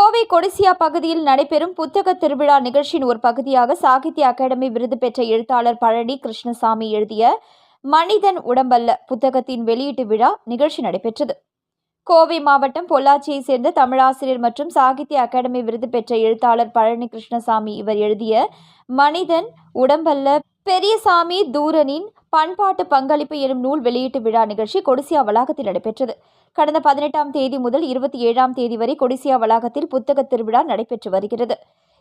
கோவை கொடிசியா பகுதியில் நடைபெறும் புத்தக திருவிழா நிகழ்ச்சியின் ஒரு பகுதியாக சாகித்ய அகாடமி விருது பெற்ற எழுத்தாளர் பழனி கிருஷ்ணசாமி எழுதிய மனிதன் உடம்பல்ல புத்தகத்தின் வெளியீட்டு விழா நிகழ்ச்சி நடைபெற்றது. கோவை மாவட்டம் பொள்ளாச்சியைச் சேர்ந்த தமிழாசிரியர் மற்றும் சாகித்ய அகாடமி விருது பெற்ற எழுத்தாளர் பழனி கிருஷ்ணசாமி இவர் எழுதிய மனிதன் உடம்பல்ல பெரியசாமி தூரனின் பண்பாட்டு பங்களிப்பு எனும் நூல் வெளியீட்டு விழா நிகழ்ச்சி கொடிசியா வளாகத்தில் நடைபெற்றது. கடந்த பதினெட்டாம் தேதி முதல் இருபத்தி ஏழாம் தேதி வரை கொடிசியா வளாகத்தில் புத்தக திருவிழா நடைபெற்று வருகிறது.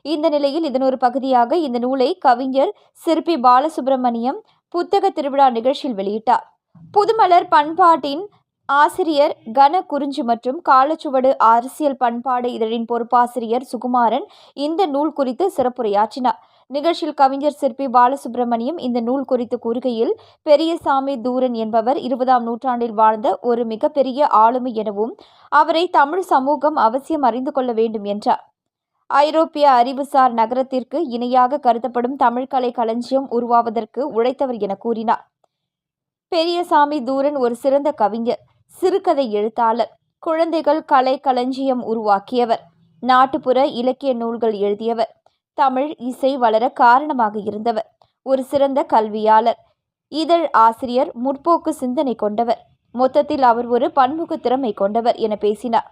இந்த நிலையில் இதன் ஒரு பகுதியாக இந்த நூலை கவிஞர் சிற்பி பாலசுப்ரமணியம் புத்தக திருவிழா நிகழ்ச்சியில் வெளியிட்டார். புதுமலர் பண்பாட்டின் ஆசிரியர் கன குறிஞ்சி மற்றும் காலச்சுவடு அரசியல் பண்பாடு இதழின் பொறுப்பாசிரியர் சுகுமாரன் இந்த நூல் குறித்து சிறப்புரையாற்றினார். நிகழ்ச்சியில் கவிஞர் சிற்பி பாலசுப்ரமணியம் இந்த நூல் குறித்து கூறுகையில் பெரியசாமி தூரன் என்பவர் இருபதாம் நூற்றாண்டில் வாழ்ந்த ஒரு மிகப்பெரிய ஆளுமை எனவும் அவரை தமிழ் சமூகம் அவசியம் அறிந்து கொள்ள வேண்டும் என்றார். ஐரோப்பிய அறிவுசார் நகரத்திற்கு இணையாக கருதப்படும் தமிழ்கலை களஞ்சியம் உருவாவதற்கு உழைத்தவர் என கூறினார். பெரியசாமி தூரன் ஒரு சிறந்த கவிஞர் சிறுகதை எழுத்தாளர் குழந்தைகள் கலை களஞ்சியம் உருவாக்கியவர் நாட்டுப்புற இலக்கிய நூல்கள் எழுதியவர் தமிழ் இசை வளர காரணமாக இருந்தவர். ஒரு சிறந்த கல்வியாளர். இதழ் ஆசிரியர் முற்போக்கு சிந்தனை கொண்டவர். மொத்தத்தில் அவர் ஒரு பன்முக திறமை கொண்டவர் என பேசினார்.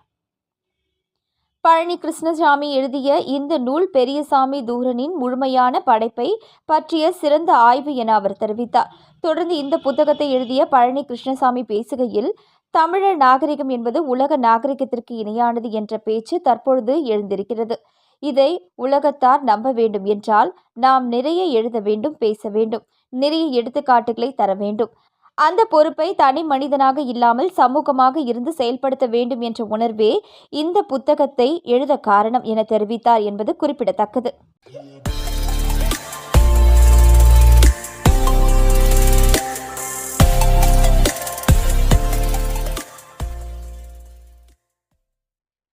பழனி கிருஷ்ணசாமி எழுதிய இந்த நூல் பெரியசாமி தூரனின் முழுமையான படைப்பை பற்றிய சிறந்த ஆய்வு என அவர் தெரிவித்தார். தொடர்ந்து இந்த புத்தகத்தை எழுதிய பழனி கிருஷ்ணசாமி பேசுகையில் தமிழர் நாகரிகம் என்பது உலக நாகரிகத்திற்கு இணையானது என்ற பேச்சு தற்பொழுது எழுந்திருக்கிறது. இதை உலகத்தார் நம்ப வேண்டும் என்றால் நாம் நிறைய எழுத வேண்டும் பேச வேண்டும் நிறைய எடுத்துக்காட்டுகளை தர வேண்டும். அந்த பொறுப்பை தனி மனிதனாக இல்லாமல் சமூகமாக இருந்து செயல்படுத்த வேண்டும் என்ற உணர்வே இந்த புத்தகத்தை எழுத காரணம் என தெரிவித்தார் என்பது குறிப்பிடத்தக்கது.